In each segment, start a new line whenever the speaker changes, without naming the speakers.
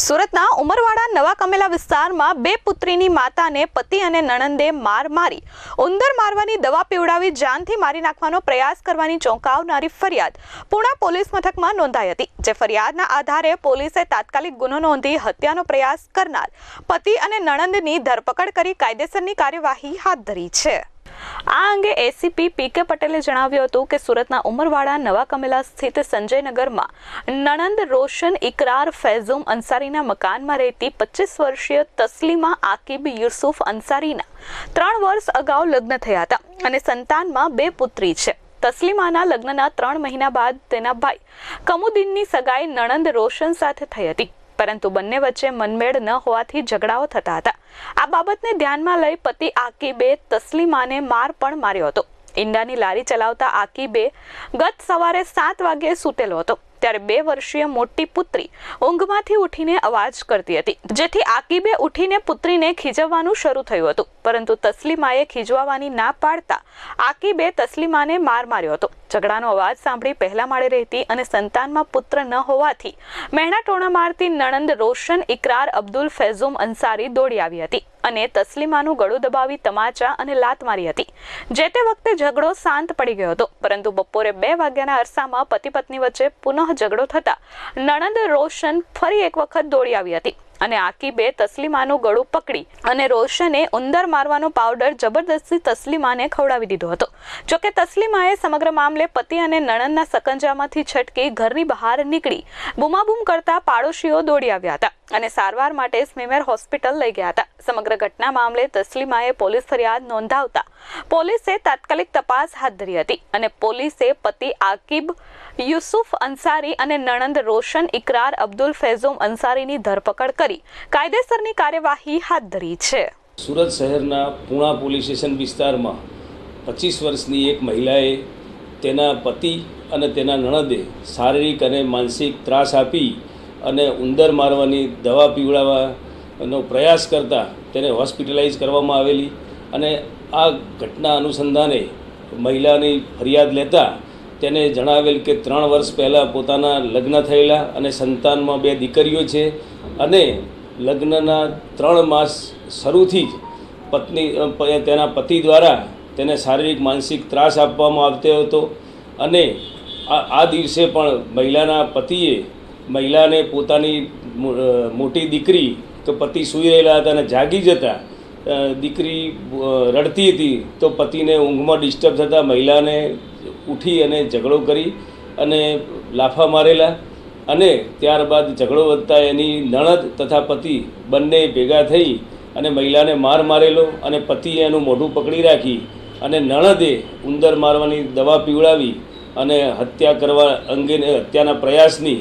સુરતના ઉમરવાડા નવા કમેલા વિસ્તારમાં બે પુત્રીની માતાને પતિ અને નણંદે માર મારી. ઉંદર મારવાની દવા પીવડાવી જાનથી મારી નાખવાનો પ્રયાસ કરવાની ચોંકાવનારી ફરિયાદ પુણા પોલીસ મથકમાં નોંધાઈ હતી, જે ફરિયાદના આધારે પોલીસે તાત્કાલિક ગુનો નોંધી હત્યાનો પ્રયાસ કરનાર પતિ અને નણંદની ધરપકડ કરી કાયદેસરની કાર્યવાહી હાથ ધરી છે. આ અંગે એસીપી પી કે પટેલે જણાવ્યું હતું કે સુરતના ઉમરવાડા, નવા કમેલા સ્થિત સંજયનગરમાં નણંદ રોશન ઇકરાર ફૈઝુમ અંસારીના મકાનમાં રહેતી પચીસ વર્ષીય તસ્લીમા આકિબ યુસુફ અંસારીના ત્રણ વર્ષ અગાઉ લગ્ન થયા હતા અને સંતાનમાં બે પુત્રી છે. તસ્લીમાના લગ્નના ત્રણ મહિના બાદ તેના ભાઈ કમુદ્દીનની સગાઈ નણંદ રોશન સાથે થઈ હતી. પરંતુ બંને વચ્ચે મનમેળ ન હોવાથી ઝઘડાઓ થતા હતા. આ બાબતને ધ્યાનમાં લઈ પતિ આકીબે તસ્લીમાને માર પણ માર્યો હતો. ઈંડાની લારી ચલાવતા આકીબે ગત સવારે સાત વાગ્યે સૂતેલો હતો. ત્યારે બે વર્ષીય મોટી પુત્રી ઊંઘમાંથી ઉઠીને અવાજ કરતી હતી. જેથી આકીબે ઉઠીને પુત્રીને ખીજવવાનું શરૂ થયું હતું. પરંતુ તસ્લીમાએ ખીજવાવાની ના પાડતા આકીબે તસ્લીમાને માર માર્યો હતો. ઝઘડાનો અવાજ સાંભળી પહેલા માળે રહેતી અને સંતાનમાં પુત્ર ન હોવાથી મહેણા ટોણા મારતી નણંદ રોશન, ઇકરાર, અબ્દુલ, ફૈઝુમ, અંસારી દોડી આવી હતી. અને તસ્લીમાનું ગળું દબાવી તમાચા અને લાત મારી હતી. જે તે વખતે ઝઘડો શાંત પડી ગયો હતો, પરંતુ બપોરે બે વાગ્યાના અરસામાં પતિ પત્ની વચ્ચે પુનઃ ઝઘડો થતા નણંદ રોશન ફરી એક વખત દોડી આવી હતી. અને આકીબે તસ્લીમાનું ગળું પકડી અને રોશને ઉંદર મારવાનો પાવડર જબરદસ્તી તસ્લીમાને ખવડાવી દીધો હતો. જોકે તસ્લીમાએ સમગ્ર મામલે પતિ અને નણંદના સકંજામાંથી છટકી ઘરની બહાર નીકળી બૂમાબૂમ કરતા પાડોશીઓ દોડી આવ્યા હતા અને સારવાર માટે સ્મીમેર હોસ્પિટલ લઈ ગયા હતા. સમગ્ર ઘટના મામલે તસ્લીમાએ પોલીસ ફરિયાદ નોંધાવતા પોલીસે તાત્કાલિક તપાસ હાથ ધરી હતી અને પોલીસે પતિ આકિબ યુસુફ અંસારી અને નણંદ રોશન ઇકરાર અબ્દુલ ફૈઝોમ અંસારીની ધરપકડ કરી. કાયદેસરની કાર્યવાહી હાથ ધરી છે.
સુરત શહેરના પૂણા પોલીસ સ્ટેશન વિસ્તારમાં પચીસ વર્ષની એક મહિલાએ તેના પતિ અને તેના નણંદે શારીરિક અને માનસિક ત્રાસ આપી અને ઉંદર મારવાની દવા પીવડાવવાનો પ્રયાસ કરતાં તેને હોસ્પિટલાઇઝ કરવામાં આવેલી અને આ ઘટના અનુસંધાને મહિલાની ફરિયાદ લેતા તેને જણાવેલ કે ત્રણ વર્ષ પહેલાં પોતાના લગ્ન થયેલા અને સંતાનમાં બે દીકરીઓ છે અને લગ્નના ત્રણ માસ શરૂથી જ પત્ની તેના પતિ દ્વારા તેને શારીરિક, માનસિક ત્રાસ આપવામાં આવતો હતો અને આ દિવસે પણ મહિલાના પતિએ મહિલાને પોતાની મોટી દીકરી કે પતિ સૂઈ રહેલા હતા અને જાગી જતા દીકરી રડતી હતી તો પતિને ઊંઘમાં ડિસ્ટર્બ થતાં મહિલાને ઉઠી અને ઝઘડો કરી અને લાફા મારેલા અને ત્યારબાદ ઝઘડો વધતા એની નણદ તથા પતિ બંને ભેગા થઈ અને મહિલાને માર મારેલો અને પતિએ એનું મોઢું પકડી રાખી અને નણદે ઉંદર મારવાની દવા પીવડાવી અને હત્યા કરવા અંગેને હત્યાના પ્રયાસની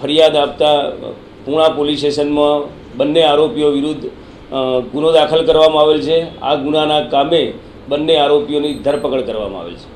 ફરિયાદ આપતા પૂણા પોલીસ સ્ટેશનમાં બંને આરોપીઓ વિરુદ્ધ ગુનો દાખલ કરવામાં આવેલ છે. આ ગુનાના કામે બંને આરોપીઓની ધરપકડ કરવામાં આવેલ છે.